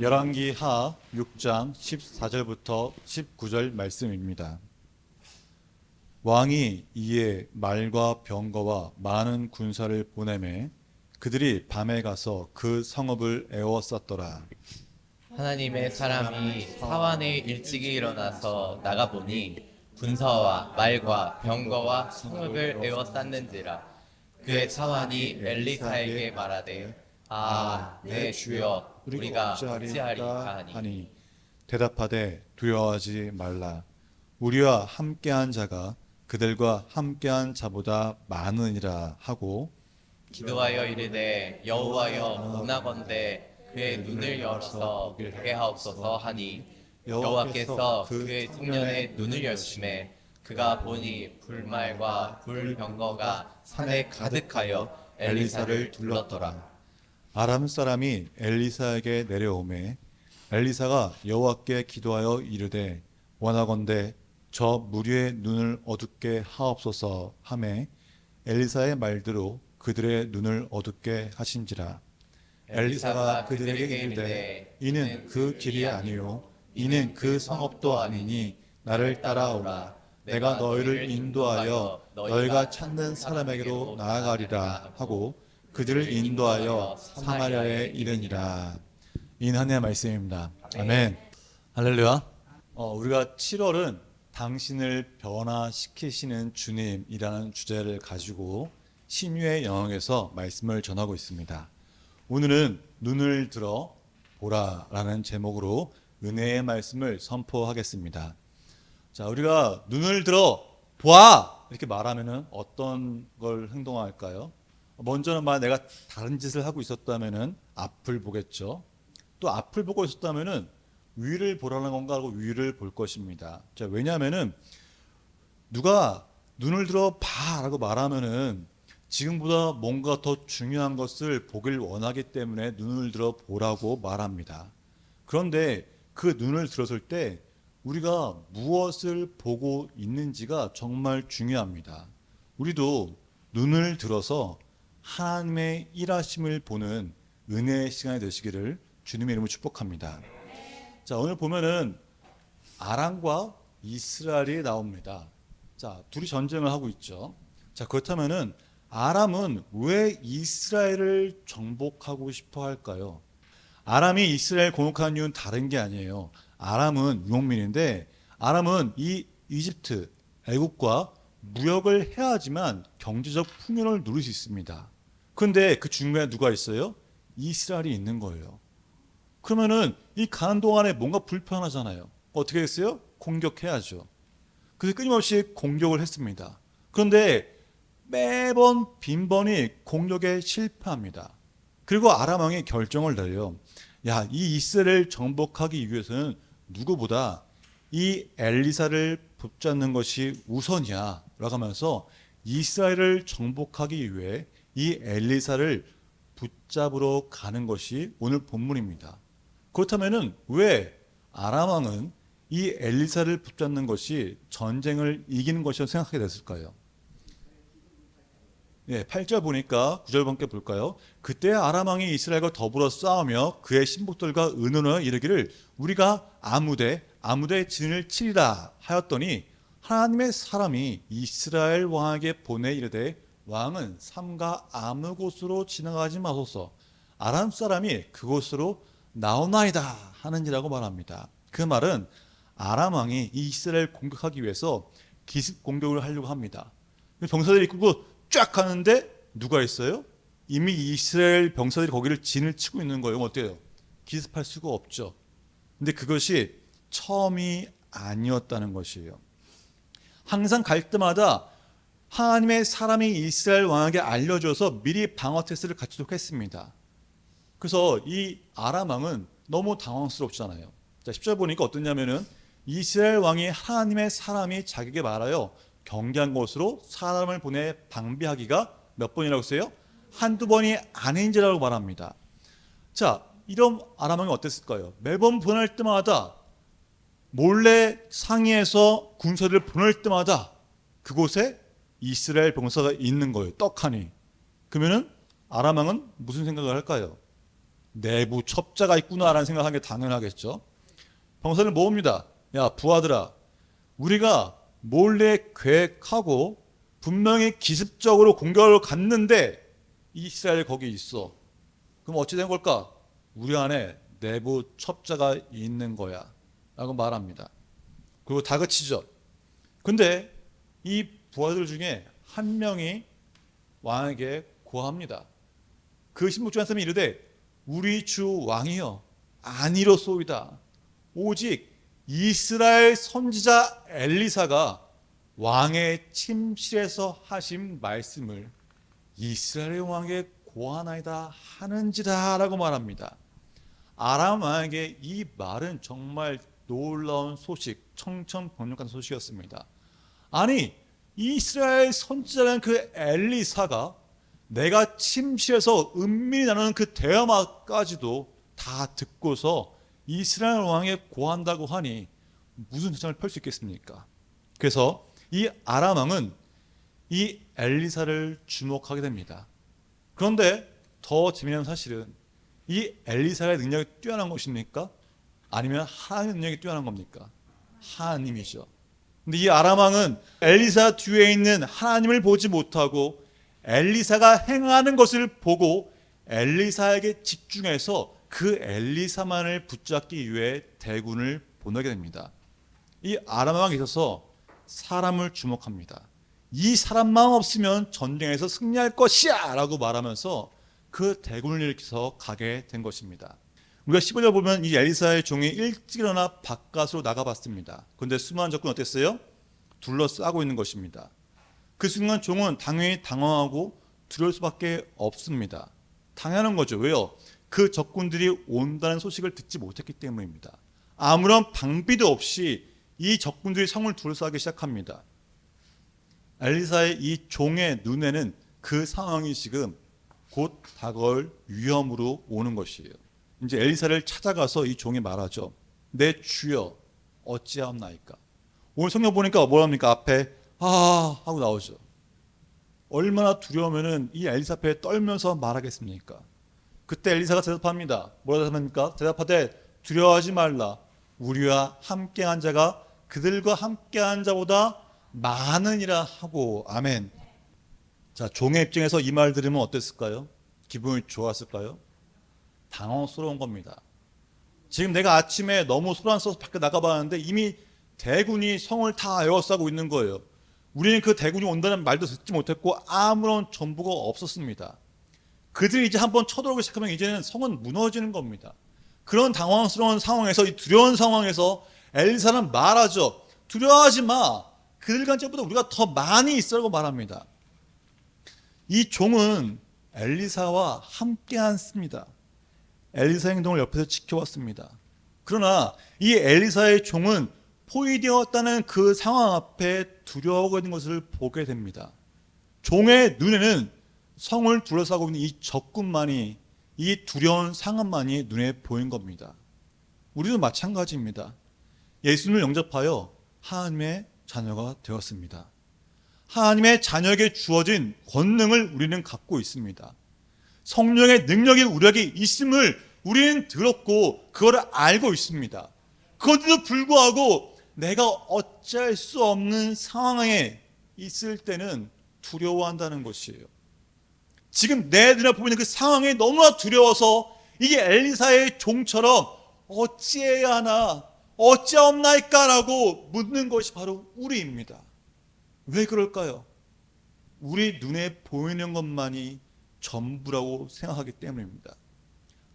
열왕기 하 6장 14절부터 19절 말씀입니다. 왕이 이에 말과 병거와 많은 군사를 보내매 그들이 밤에 가서 그 성읍을 에워쌌더라. 하나님의 사람이 사환에 일찍이 일어나서 나가보니 군사와 말과 병거와 성읍을 에워쌌는지라 그의 사환이 엘리사에게 말하되 아 내 주여 우리가 어찌하리까 하니 대답하되 두려워하지 말라. 우리와 함께한 자가 그들과 함께한 자보다 많으니라 하고 기도하여 이르되 여호와여 원하건대 그의 눈을 열어서 보게 하옵소서 하니 여호와께서 그의 청년의 눈을 여심해 그가 보니 불말과 불병거가 산에 가득하여 엘리사를 둘렀더라 아람 사람이 엘리사에게 내려오매 엘리사가 여호와께 기도하여 이르되 원하건대 저 무리의 눈을 어둡게 하옵소서 하매 엘리사의 말대로 그들의 눈을 어둡게 하신지라. 엘리사가 그들에게 이르되 이는 그 길이 아니요 이는 그 성읍도 아니니 나를 따라오라. 내가 너희를 인도하여 너희가 찾는 사람에게로 나아가리라 하고 그들을 인도하여 사마리아에 이르니라. 인한의 말씀입니다. 아멘. 할렐루야. 어, 우리가 7월은 당신을 변화시키시는 주님이라는 주제를 가지고 신유의 영역에서 말씀을 전하고 있습니다. 오늘은 눈을 들어 보라라는 제목으로 은혜의 말씀을 선포하겠습니다. 자, 우리가 눈을 들어 보아 이렇게 말하면은 어떤 걸 행동할까요? 먼저는 만 내가 다른 짓을 하고 있었다면은 앞을 보겠죠. 또 앞을 보고 있었다면은 위를 보라는 건가 하고 위를 볼 것입니다. 자, 왜냐하면은 누가 눈을 들어 봐라고 말하면은 지금보다 뭔가 더 중요한 것을 보길 원하기 때문에 눈을 들어 보라고 말합니다. 그런데 그 눈을 들었을 때 우리가 무엇을 보고 있는지가 정말 중요합니다. 우리도 눈을 들어서 하나님의 일하심을 보는 은혜의 시간이 되시기를 주님의 이름으로 축복합니다. 자, 오늘 보면은 아람과 이스라엘이 나옵니다. 자, 둘이 전쟁을 하고 있죠. 자, 그렇다면은 아람은 왜 이스라엘을 정복하고 싶어 할까요? 아람이 이스라엘 공격한 이유는 다른 게 아니에요. 아람은 유목민인데 아람은 이 이집트, 애국과 무역을 해야지만 경제적 풍요를 누릴 수 있습니다. 그런데 그 중간에 누가 있어요? 이스라엘이 있는 거예요. 그러면은 이 가는 동안에 뭔가 불편하잖아요. 어떻게 했어요? 공격해야죠. 그래서 끊임없이 공격을 했습니다. 그런데 매번 빈번히 공격에 실패합니다. 그리고 아람 왕이 결정을 내려 야, 이 이스라엘을 정복하기 위해서는 누구보다 이 엘리사를 붙잡는 것이 우선이야. 라고 하면서 이스라엘을 정복하기 위해 이 엘리사를 붙잡으러 가는 것이 오늘 본문입니다. 그렇다면은 왜 아람 왕은 이 엘리사를 붙잡는 것이 전쟁을 이기는 것이라고 생각하게 됐을까요? 예, 8절 보니까 9절 함께 볼까요? 그때 아람 왕이 이스라엘과 더불어 싸우며 그의 신복들과 의논하여 이르기를 우리가 아무데 아무데 진을 치리라 하였더니 하나님의 사람이 이스라엘 왕에게 보내 이르되 왕은 삼가 아무 곳으로 지나가지 마소서 아람 사람이 그곳으로 나오나이다 하는지라고 말합니다. 그 말은 아람 왕이 이 이스라엘 공격하기 위해서 기습 공격을 하려고 합니다. 병사들이 이끌고 쫙 가는데 누가 있어요? 이미 이스라엘 병사들이 거기를 진을 치고 있는 거예요. 어때요? 기습할 수가 없죠. 근데 그것이 처음이 아니었다는 것이에요. 항상 갈 때마다 하나님의 사람이 이스라엘 왕에게 알려줘서 미리 방어 테스트를 갖추도록 했습니다. 그래서 이 아람 왕은 너무 당황스럽잖아요. 자, 10절 보니까 어떠냐면은 이스라엘 왕이 하나님의 사람이 자기에게 말하여 경계한 곳으로 사람을 보내 방비하기가 몇 번이라고 써요? 한두 번이 아닌지라고 말합니다. 자, 이런 아람 왕이 어땠을까요? 매번 보낼 때마다 몰래 상의해서 군사를 보낼 때마다 그곳에 이스라엘 병사가 있는 거예요. 떡하니. 그러면은 아람 왕은 무슨 생각을 할까요? 내부 첩자가 있구나라는 생각하는 게 당연하겠죠. 병사를 모읍니다. 야 부하들아, 우리가 몰래 계획하고 분명히 기습적으로 공격을 갔는데 이스라엘 거기 있어. 그럼 어찌 된 걸까? 우리 안에 내부 첩자가 있는 거야. 라고 말합니다. 그리고 다그치죠. 근데 이 부하들 중에 한 명이 왕에게 고합니다. 그 신복 중한 사람이 이르되 우리 주 왕이여 아니로소이다. 오직 이스라엘 선지자 엘리사가 왕의 침실에서 하신 말씀을 이스라엘 왕에게 고하나이다 하는지라라고 말합니다. 아람 왕에게 이 말은 정말 놀라운 소식, 청천벽력한 소식이었습니다. 아니 이스라엘 선지자는 그 엘리사가 내가 침실에서 은밀히 나누는 그 대화마까지도 다 듣고서 이스라엘 왕에 고한다고 하니 무슨 세상을 펼 수 있겠습니까? 그래서 이 아람 왕은 이 엘리사를 주목하게 됩니다. 그런데 더 재미난 사실은 이 엘리사의 능력이 뛰어난 것입니까? 아니면 하나님의 능력이 뛰어난 겁니까? 하나님이죠. 근데 이 아람 왕은 엘리사 뒤에 있는 하나님을 보지 못하고 엘리사가 행하는 것을 보고 엘리사에게 집중해서 그 엘리사만을 붙잡기 위해 대군을 보내게 됩니다. 이 아람 왕에 있어서 사람을 주목합니다. 이 사람만 없으면 전쟁에서 승리할 것이야! 라고 말하면서 그 대군을 일으켜서 가게 된 것입니다. 우리가 15절 보면 이 엘리사의 종이 일찍 일어나 바깥으로 나가봤습니다. 그런데 수많은 적군 어땠어요? 둘러싸고 있는 것입니다. 그 순간 종은 당연히 당황하고 두려울 수밖에 없습니다. 당연한 거죠. 왜요? 그 적군들이 온다는 소식을 듣지 못했기 때문입니다. 아무런 방비도 없이 이 적군들이 성을 둘러싸기 시작합니다. 엘리사의 이 종의 눈에는 그 상황이 지금 곧 다가올 위험으로 오는 것이에요. 이제 엘리사를 찾아가서 이 종이 말하죠. 내 주여 어찌하옵나이까. 오늘 성경 보니까 뭐랍니까? 앞에 아 하고 나오죠. 얼마나 두려우면은 이 엘리사 앞에 떨면서 말하겠습니까? 그때 엘리사가 대답합니다. 뭐라 대답합니까? 대답하되 두려워하지 말라. 우리와 함께한 자가 그들과 함께한 자보다 많으니라 하고 아멘. 자 종의 입장에서 이 말 들으면 어땠을까요? 기분이 좋았을까요? 당황스러운 겁니다. 지금 내가 아침에 너무 소란스러워서 밖에 나가봤는데 이미 대군이 성을 다 에워싸고 있는 거예요. 우리는 그 대군이 온다는 말도 듣지 못했고 아무런 정보가 없었습니다. 그들이 이제 한번 쳐들어오기 시작하면 이제는 성은 무너지는 겁니다. 그런 당황스러운 상황에서 이 두려운 상황에서 엘리사는 말하죠. 두려워하지 마. 그들과 전보다 우리가 더 많이 있으라고 말합니다. 이 종은 엘리사와 함께 앉습니다. 엘리사 행동을 옆에서 지켜왔습니다. 그러나 이 엘리사의 종은 포위되었다는 그 상황 앞에 두려워하고 있는 것을 보게 됩니다. 종의 눈에는 성을 둘러싸고 있는 이 적군만이 이 두려운 상황만이 눈에 보인 겁니다. 우리도 마찬가지입니다. 예수님을 영접하여 하나님의 자녀가 되었습니다. 하나님의 자녀에게 주어진 권능을 우리는 갖고 있습니다. 성령의 능력이 우리에게 있음을 우리는 들었고 그거를 알고 있습니다. 그것에도 불구하고 내가 어찌할 수 없는 상황에 있을 때는 두려워한다는 것이에요. 지금 내 눈앞에 보이는 그 상황이 너무나 두려워서 이게 엘리사의 종처럼 어찌해야 하나 어찌없나이까라고 묻는 것이 바로 우리입니다. 왜 그럴까요? 우리 눈에 보이는 것만이 전부라고 생각하기 때문입니다.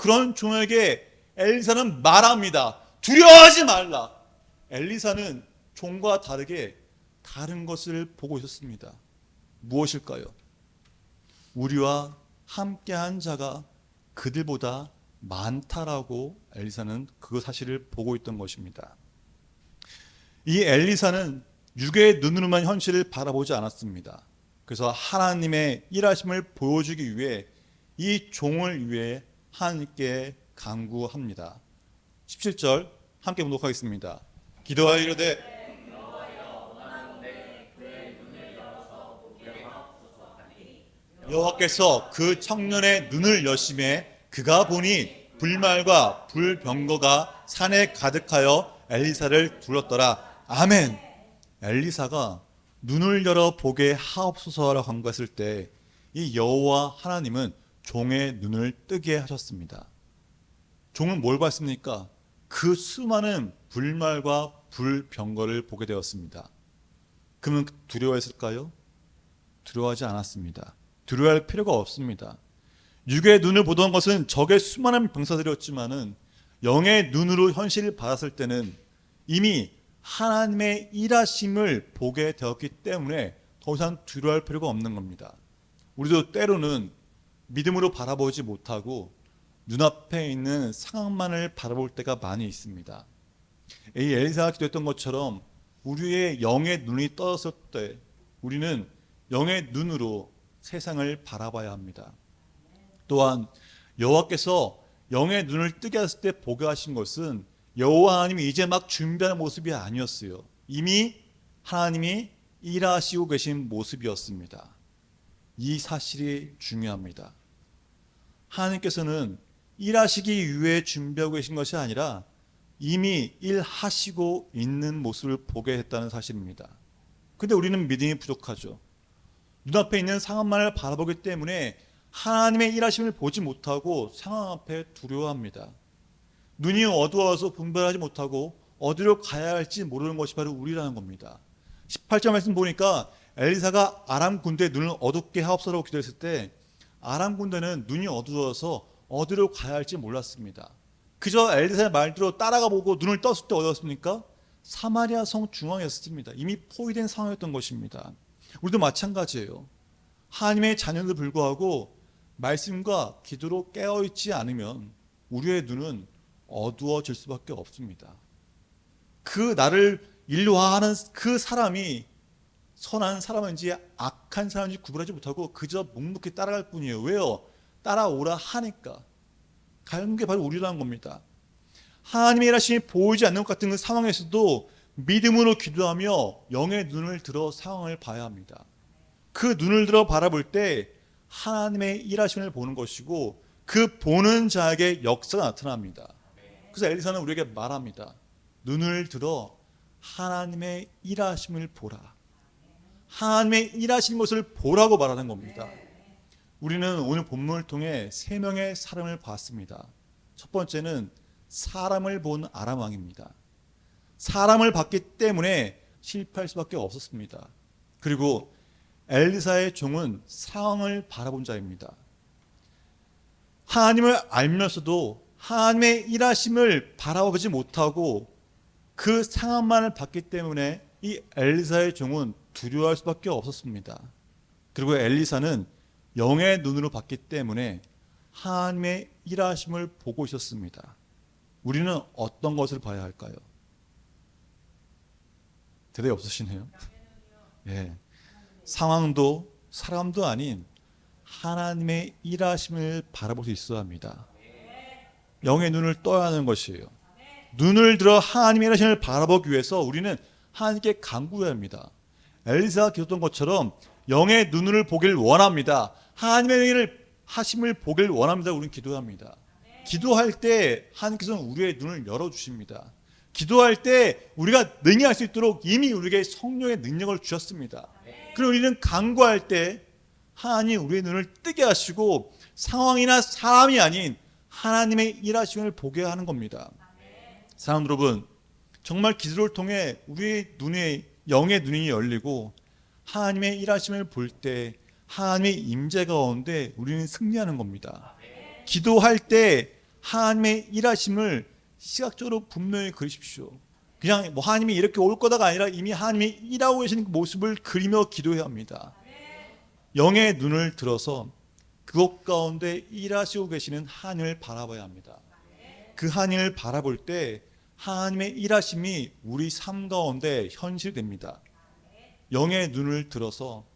그런 종에게 엘리사는 말합니다. 두려워하지 말라. 엘리사는 종과 다르게 다른 것을 보고 있었습니다. 무엇일까요? 우리와 함께한 자가 그들보다 많다라고 엘리사는 그 사실을 보고 있던 것입니다. 이 엘리사는 육의 눈으로만 현실을 바라보지 않았습니다. 그래서 하나님의 일하심을 보여주기 위해 이 종을 위해 하나님께 간구합니다. 17절 함께 봉독하겠습니다. 기도하여 이르되 여호와께서 그 청년의 눈을 여심해 그가 보니 불말과 불병거가 산에 가득하여 엘리사를 둘렀더라. 아멘. 엘리사가 눈을 열어 보게 하옵소서라고 간구했을 때 이 여호와 하나님은 종의 눈을 뜨게 하셨습니다. 종은 뭘 봤습니까? 그 수많은 불말과 불병거를 보게 되었습니다. 그러면 두려워했을까요? 두려워하지 않았습니다. 두려워할 필요가 없습니다. 육의 눈을 보던 것은 적의 수많은 병사들이었지만은 영의 눈으로 현실을 받았을 때는 이미 하나님의 일하심을 보게 되었기 때문에 더 이상 두려워할 필요가 없는 겁니다. 우리도 때로는 믿음으로 바라보지 못하고 눈앞에 있는 상황만을 바라볼 때가 많이 있습니다. 이 엘리사가 기도했던 것처럼 우리의 영의 눈이 떠졌을 때 우리는 영의 눈으로 세상을 바라봐야 합니다. 또한 여호와께서 영의 눈을 뜨게 하실 때 보게 하신 것은 여호와 하나님이 이제 막 준비하는 모습이 아니었어요. 이미 하나님이 일하시고 계신 모습이었습니다. 이 사실이 중요합니다. 하나님께서는 일하시기 위해 준비하고 계신 것이 아니라 이미 일하시고 있는 모습을 보게 했다는 사실입니다. 근데 우리는 믿음이 부족하죠. 눈앞에 있는 상황만을 바라보기 때문에 하나님의 일하심을 보지 못하고 상황 앞에 두려워합니다. 눈이 어두워서 분별하지 못하고 어디로 가야 할지 모르는 것이 바로 우리라는 겁니다. 18절 말씀 보니까 엘리사가 아람 군대의 눈을 어둡게 하옵소서라고 기도했을 때 아람 군대는 눈이 어두워서 어디로 가야 할지 몰랐습니다. 그저 엘리사의 말대로 따라가 보고 눈을 떴을 때 어디였습니까? 사마리아 성 중앙이었습니다. 이미 포위된 상황이었던 것입니다. 우리도 마찬가지예요. 하나님의 자녀들 불구하고 말씀과 기도로 깨어 있지 않으면 우리의 눈은 어두워질 수밖에 없습니다. 그 나를 인도하는 그 사람이 선한 사람인지 악한 사람인지 구분하지 못하고 그저 묵묵히 따라갈 뿐이에요. 왜요? 따라오라 하니까. 가는 게 바로 우리라는 겁니다. 하나님의 일하심이 보이지 않는 것 같은 그 상황에서도 믿음으로 기도하며 영의 눈을 들어 상황을 봐야 합니다. 그 눈을 들어 바라볼 때 하나님의 일하심을 보는 것이고 그 보는 자에게 역사가 나타납니다. 그래서 엘리사는 우리에게 말합니다. 눈을 들어 하나님의 일하심을 보라. 하나님의 일하신 것을 보라고 말하는 겁니다. 우리는 오늘 본문을 통해 세 명의 사람을 봤습니다. 첫 번째는 사람을 본 아람 왕입니다. 사람을 봤기 때문에 실패할 수밖에 없었습니다. 그리고 엘리사의 종은 상황을 바라본 자입니다. 하나님을 알면서도 하나님의 일하심을 바라보지 못하고 그 상황만을 봤기 때문에 이 엘리사의 종은 두려워할 수밖에 없었습니다. 그리고 엘리사는 영의 눈으로 봤기 때문에 하나님의 일하심을 보고 있었습니다. 우리는 어떤 것을 봐야 할까요? 대답이 없으시네요. 예. 상황도 사람도 아닌 하나님의 일하심을 바라볼 수 있어야 합니다. 영의 눈을 떠야 하는 것이에요. 눈을 들어 하나님의 일하심을 바라보기 위해서 우리는 하나님께 간구해야 합니다. 엘리사가 기도했던 것처럼 영의 눈을 보길 원합니다. 하나님의 일을 하심을 보길 원합니다. 우리는 기도합니다. 기도할 때 하나님께서는 우리의 눈을 열어 주십니다. 기도할 때 우리가 능히 할 수 있도록 이미 우리에게 성령의 능력을 주셨습니다. 그리고 우리는 간구할 때 하나님 우리의 눈을 뜨게 하시고 상황이나 사람이 아닌 하나님의 일하심을 보게 하는 겁니다. 사람 여러분, 정말 기도를 통해 우리의 눈에 영의 눈이 열리고 하나님의 일하심을 볼 때 하나님의 임재 가운데 우리는 승리하는 겁니다. 기도할 때 하나님의 일하심을 시각적으로 분명히 그리십시오. 그냥 뭐 하나님이 이렇게 올 거다가 아니라 이미 하나님이 일하고 계시는 그 모습을 그리며 기도해야 합니다. 영의 눈을 들어서 그곳 가운데 일하시고 계시는 하나님을 바라봐야 합니다. 그 하나님을 바라볼 때 하나님의 일하심이 우리 삶 가운데 현실됩니다. 영의 눈을 들어서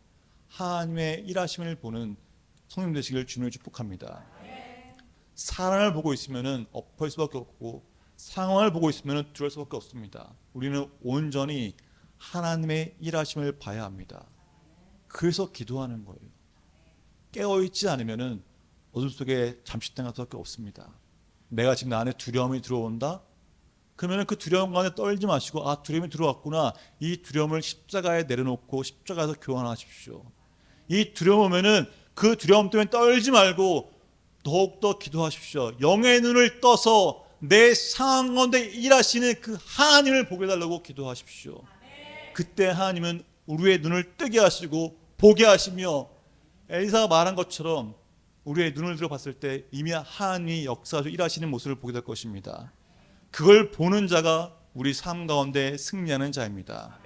하나님의 일하심을 보는 성님 되시길 주님을 축복합니다. 사람을 보고 있으면은 엎을 수밖에 없고 상황을 보고 있으면은 두려울 수밖에 없습니다. 우리는 온전히 하나님의 일하심을 봐야 합니다. 그래서 기도하는 거예요. 깨어 있지 않으면은 어둠 속에 잠시 떠날 수밖에 없습니다. 내가 지금 내 안에 두려움이 들어온다. 그러면 그 두려움 가운데 떨지 마시고 아 두려움이 들어왔구나. 이 두려움을 십자가에 내려놓고 십자가에서 교환하십시오. 이 두려움 오면은 그 두려움 때문에 떨지 말고 더욱더 기도하십시오. 영의 눈을 떠서 내 상황 가운데 일하시는 그 하나님을 보게 달라고 기도하십시오. 그때 하나님은 우리의 눈을 뜨게 하시고 보게 하시며 엘리사가 말한 것처럼 우리의 눈을 들어 봤을 때 이미 하나님이 역사하시고 일하시는 모습을 보게 될 것입니다. 그걸 보는 자가 우리 삶 가운데 승리하는 자입니다.